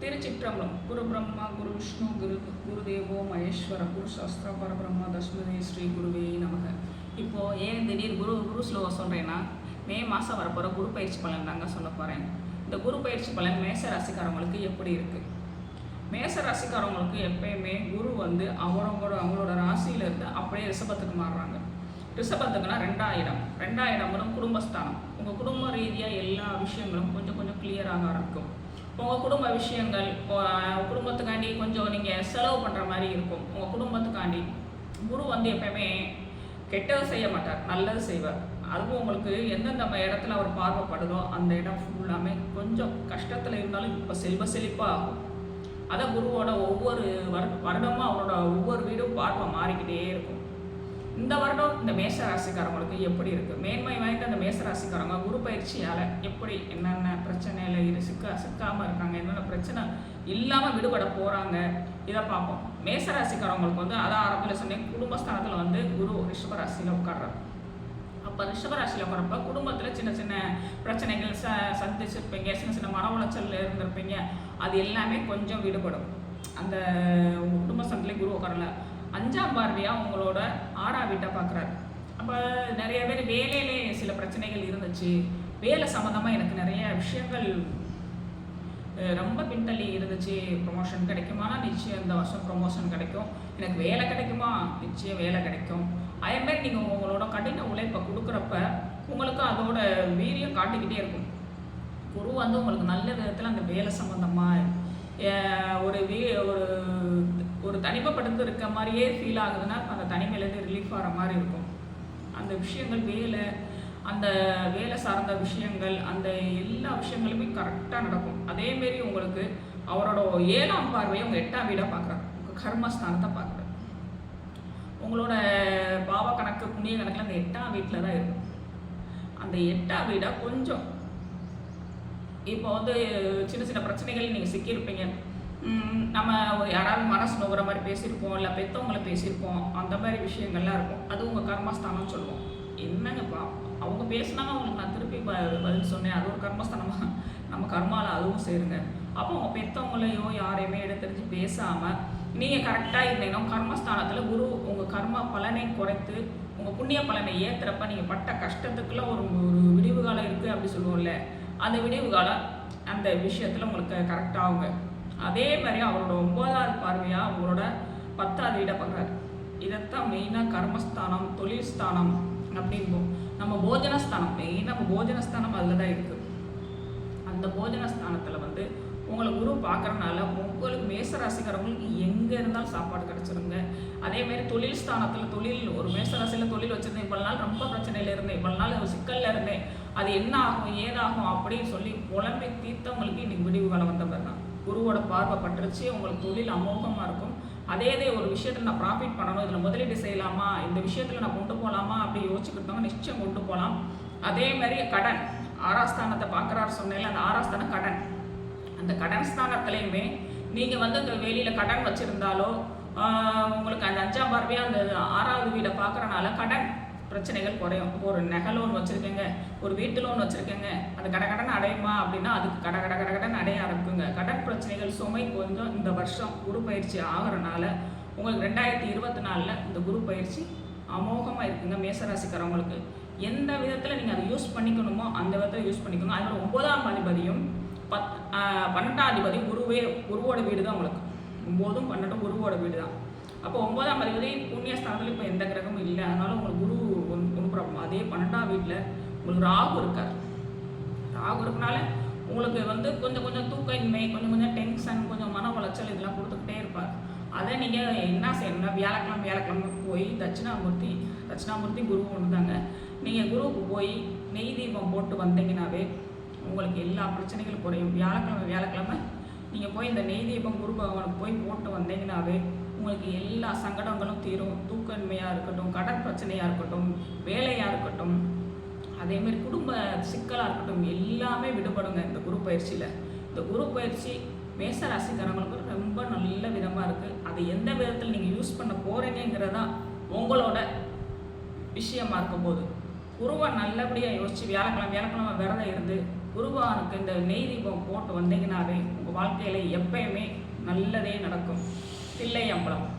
திருச்சிற்றம்பலம். குரு பிரம்மா குரு விஷ்ணு குரு குருதேவோ மகேஸ்வர குரு சாஸ்திர பரபிரம்மா தஸ்மதே ஸ்ரீ குருவே நமக. இப்போது ஏன் திடீர் குரு குரு ஸ்லோகம் சொல்கிறேன்னா மே மாதம் வரப்போகிற குரு பயிற்சி பலன் தாங்க சொல்ல போகிறேன் இந்த குரு பயிற்சி பலன் மேச ராசிக்காரவங்களுக்கு எப்படி இருக்குது மேச ராசிக்காரவங்களுக்கு எப்பயுமே குரு வந்து அவங்களோட அவங்களோட ராசியிலேருந்து அப்படியே ரிஷபத்துக்கு மாறுறாங்க. ரிஷபத்துக்குனா ரெண்டாயிரம். ரெண்டாயிரம் குடும்பஸ்தானம். உங்கள் குடும்ப ரீதியாக எல்லா விஷயங்களும் கொஞ்சம் கொஞ்சம் கிளியராக இருக்கும் உங்கள் குடும்ப விஷயங்கள் குடும்பத்துக்காண்டி கொஞ்சம் நீங்கள் செலவு பண்ணுற மாதிரி இருக்கும். உங்கள் குடும்பத்துக்காண்டி குரு வந்து எப்பயுமே கெட்டது செய்ய மாட்டார் நல்லது செய்வார். அதுவும் உங்களுக்கு எந்தெந்த இடத்துல அவர் பார்வைப்படுதோ அந்த இடம் ஃபுல்லாமே கொஞ்சம் கஷ்டத்தில் இருந்தாலும் இப்போ செல்வ செழிப்பாக ஆகும். அதான் குருவோட ஒவ்வொரு வருடமும் அவரோட ஒவ்வொரு வீடும் பார்வை மாறிக்கிட்டே இருக்கும். இந்த வருடம் இந்த மேஷ ராசிக்காரங்களுக்கு எப்படி இருக்கு? மேன்மை வாய்ந்த அந்த மேஷ ராசிக்காரங்க குரு பயிற்சியால எப்படி என்னென்ன பிரச்சனையில இரு சிக்க சிக்காம இருக்காங்க என்னென்ன பிரச்சனை இல்லாம விடுபட போறாங்க இதை பார்ப்போம். மேஷ ராசிக்காரங்களுக்கு வந்து அதான் ஆரம்பத்தில் சொன்னேன் குடும்பஸ்தானத்துல வந்து குரு ரிஷப ராசியில உட்கார்றாரு. அப்போ ரிஷபராசியில் போகிறப்ப குடும்பத்தில் சின்ன சின்ன பிரச்சனைகள் ச சந்திச்சிருப்பீங்க சின்ன சின்ன மன உளைச்சல் இருந்திருப்பீங்க அது எல்லாமே கொஞ்சம் விடுபடும். அந்த குடும்ப சந்திலே குரு உட்காரல. அஞ்சாம் பார்வையாக உங்களோட ஆறா வீட்டை பார்க்குறாரு. அப்போ நிறைய பேர் வேலையிலே சில பிரச்சனைகள் இருந்துச்சு. வேலை சம்மந்தமாக எனக்கு நிறைய விஷயங்கள் ரொம்ப பின்தள்ளி இருந்துச்சு. ப்ரொமோஷன் கிடைக்குமானா நிச்சயம் இந்த வருஷம் ப்ரொமோஷன் கிடைக்கும். எனக்கு வேலை கிடைக்குமா? நிச்சயம் வேலை கிடைக்கும். அதே மாதிரி நீங்கள் உங்களோட கடின உழைப்பை கொடுக்குறப்ப உங்களுக்கு அதோட வீரியம் காட்டிக்கிட்டே இருக்கும். குரு வந்து உங்களுக்கு நல்ல விதத்தில் அந்த வேலை சம்மந்தமாக ஒரு வீ ஒரு ஒரு தனிமைப்படுத்து இருக்க மாதிரியே ஃபீல் ஆகுதுன்னா அந்த தனிமையிலேருந்து ரிலீஃப் ஆகிற மாதிரி இருக்கும். அந்த விஷயங்கள் வேலை அந்த வேலை சார்ந்த விஷயங்கள் அந்த எல்லா விஷயங்களுமே கரெக்டாக நடக்கும். அதேமாரி உங்களுக்கு அவரோட ஏழாம் பார்வையை உங்கள் எட்டாம் வீடாக பார்க்குறாரு உங்கள் கர்மஸ்தானத்தை பார்க்குறாரு உங்களோட பாவ கணக்கு புண்ணிய கணக்கில் அந்த எட்டாம் வீட்டில் தான் இருக்கும். அந்த எட்டாம் வீடாக கொஞ்சம் இப்போ வந்து சின்ன சின்ன பிரச்சனைகள் நீங்கள் சிக்கியிருப்பீங்க. நம்ம யாராவது மனசு நோகிற மாதிரி பேசியிருப்போம் இல்லை பெற்றவங்கள பேசியிருப்போம் அந்த மாதிரி விஷயங்கள்லாம் இருக்கும். அது உங்கள் கர்மஸ்தானம்னு சொல்லுவோம். என்னங்கப்பா அவங்க பேசுனாங்க அவங்களுக்கு நான் திருப்பி ப பதில் சொன்னேன். அது ஒரு கர்மஸ்தானமாக நம்ம கர்மாவில் அதுவும் சேருங்க. அப்போ உங்கள் பெற்றவங்களையோ யாரையுமே எடுத்தறிஞ்சு பேசாமல் நீங்கள் கரெக்டாக இருந்தீங்கன்னா கர்மஸ்தானத்தில் குரு உங்கள் கர்ம பலனை குறைத்து உங்கள் புண்ணிய பலனை ஏற்றுறப்ப நீங்கள் பட்ட கஷ்டத்துக்குள்ள ஒரு ஒரு விடிவு காலம் இருக்குது அப்படி சொல்லுவோம்ல. அந்த விடிவு காலம் அந்த விஷயத்தில் உங்களுக்கு கரெக்டாகுங்க அதே மாதிரி அவரோட ஒன்பதாவது பார்வையாக அவங்களோட பத்தாவது வீடை பார்க்குறாரு. இதைத்தான் மெயினாக கர்மஸ்தானம் தொழில் ஸ்தானம் அப்படின்போம். நம்ம போஜனஸ்தானம் மெயினாக நம்ம போஜனஸ்தானம் அதில் தான் இருக்குது அந்த போஜனஸ்தானத்தில் வந்து உங்களை குரு பார்க்கறனால உங்களுக்கு மேசராசிக்காரவங்களுக்கு எங்கே இருந்தாலும் சாப்பாடு கிடச்சிருங்க. அதேமாரி தொழில் ஸ்தானத்தில் தொழில் ஒரு மேசராசியில் தொழில் வச்சுருந்தேன் இவ்வளோ நாள் ரொம்ப பிரச்சனையில் இருந்தேன் இவ்வளோ நாள் ஒரு சிக்கலில் இருந்தேன். அது என்ன ஆகும் ஏதாகும் அப்படின்னு சொல்லி புலமை தீர்த்தவங்களுக்கு இன்னைக்கு விடிவு காலம் வந்தவர் தான். குருவோட பார்வை பட்டுருச்சு உங்களுக்கு தொழில் அமோகமாக இருக்கும். அதே இதே ஒரு விஷயத்தில் நான் ப்ராஃபிட் பண்ணணும் இதில் முதலீடு செய்யலாமா இந்த விஷயத்தில் நான் கொண்டு போகலாமா அப்படி யோசிச்சுக்கிட்டவங்க நிச்சயம் கொண்டு போகலாம் அதே மாதிரி கடன். ஆறாஸ்தானத்தை பார்க்குறாரு சொன்னேன் அந்த ஆறாஸ்தானம் கடன். அந்த கடன் ஸ்தானத்துலேயுமே நீங்கள் வந்து இந்த வெளியில் கடன் வச்சுருந்தாலோ உங்களுக்கு அந்த அஞ்சாம் பார்வையாக அந்த ஆறாவது வீடை பார்க்குறனால கடன். பிரச்சனைகள் குறையும். ஒரு நகை லோன் வச்சுருக்கேங்க ஒரு வீட்டு லோன் வச்சுருக்கேங்க அது கட கடன் அடையுமா அப்படின்னா அதுக்கு கட கட கட கடன் அடைய ஆரம்பிக்குங்க. கடன் பிரச்சனைகள் சுமை கொஞ்சம் இந்த வருஷம் குரு பயிற்சி ஆகிறனால உங்களுக்கு ரெண்டாயிரத்தி இருபத்தி நாலில் இந்த குரு பயிற்சி அமோகமாக இருக்குங்க மேசராசிக்காரவங்களுக்கு. எந்த விதத்தில் நீங்கள் அதை யூஸ் பண்ணிக்கணுமோ அந்த விதத்தில் யூஸ் பண்ணிக்கோங்க. அதில் ஒன்பதாம் அதிபதியும் பத் பன்னெண்டாம் அதிபதி குருவே குருவோட வீடு தான் உங்களுக்கு. ஒம்போதும் பன்னெண்டும் குருவோட வீடு தான் அப்போ ஒன்பதாம் அதிபதி புண்ணியஸ்தானத்தில் இப்போ எந்த கிரகமும் இல்லை. அதனால உங்களுக்கு குரு அதே பன்னெண்டாம் வீட்டில் உங்களுக்கு ராகு இருக்கார். ராகு இருக்கனால உங்களுக்கு வந்து கொஞ்சம் கொஞ்சம் தூக்கமின்மை கொஞ்சம் கொஞ்சம் டென்ஷன் கொஞ்சம் மன உளைச்சல் இதெல்லாம் கொடுத்துக்கிட்டே இருப்பார். அதை நீங்கள் என்ன செய்யணும்னா வியாழக்கிழமை வியாழக்கிழமை போய் தட்சிணாமூர்த்தி தட்சிணாமூர்த்தி குரு ஒன்று தாங்க நீங்கள் குருவுக்கு போய் நெய் தீபம் போட்டு வந்தீங்கன்னாவே உங்களுக்கு எல்லா பிரச்சனைகளும் குறையும். வியாழக்கிழமை வியாழக்கிழமை நீங்கள் போய் இந்த நெய் தீபம் குரு பகவானுக்கு போய் போட்டு வந்தீங்கன்னாவே உங்களுக்கு எல்லா சங்கடங்களும் தீரும். தூக்கன்மையாக இருக்கட்டும் கடன் பிரச்சனையாக இருக்கட்டும் வேலையாக இருக்கட்டும் அதேமாரி குடும்ப சிக்கலாக இருக்கட்டும் எல்லாமே விடுபடுங்க இந்த குரு பயிற்சியில். இந்த குரு பயிற்சி மேச ராசிக்காரங்களுக்கு ரொம்ப நல்ல விதமாக இருக்குது அதை எந்த விதத்தில் நீங்கள் யூஸ் பண்ண போகிறீங்கிறதா உங்களோட விஷயமா இருக்கும்போது குருவை நல்லபடியாக யோசித்து வியாழக்கிழமை வியாழக்கிழமை விரதம் இருந்து குருவானுக்கு இந்த நெய் தீபம் போட்டு வந்தீங்கன்னாவே உங்கள் வாழ்க்கையில் எப்பயுமே நல்லதே நடக்கும். தில்லையம்பலம்.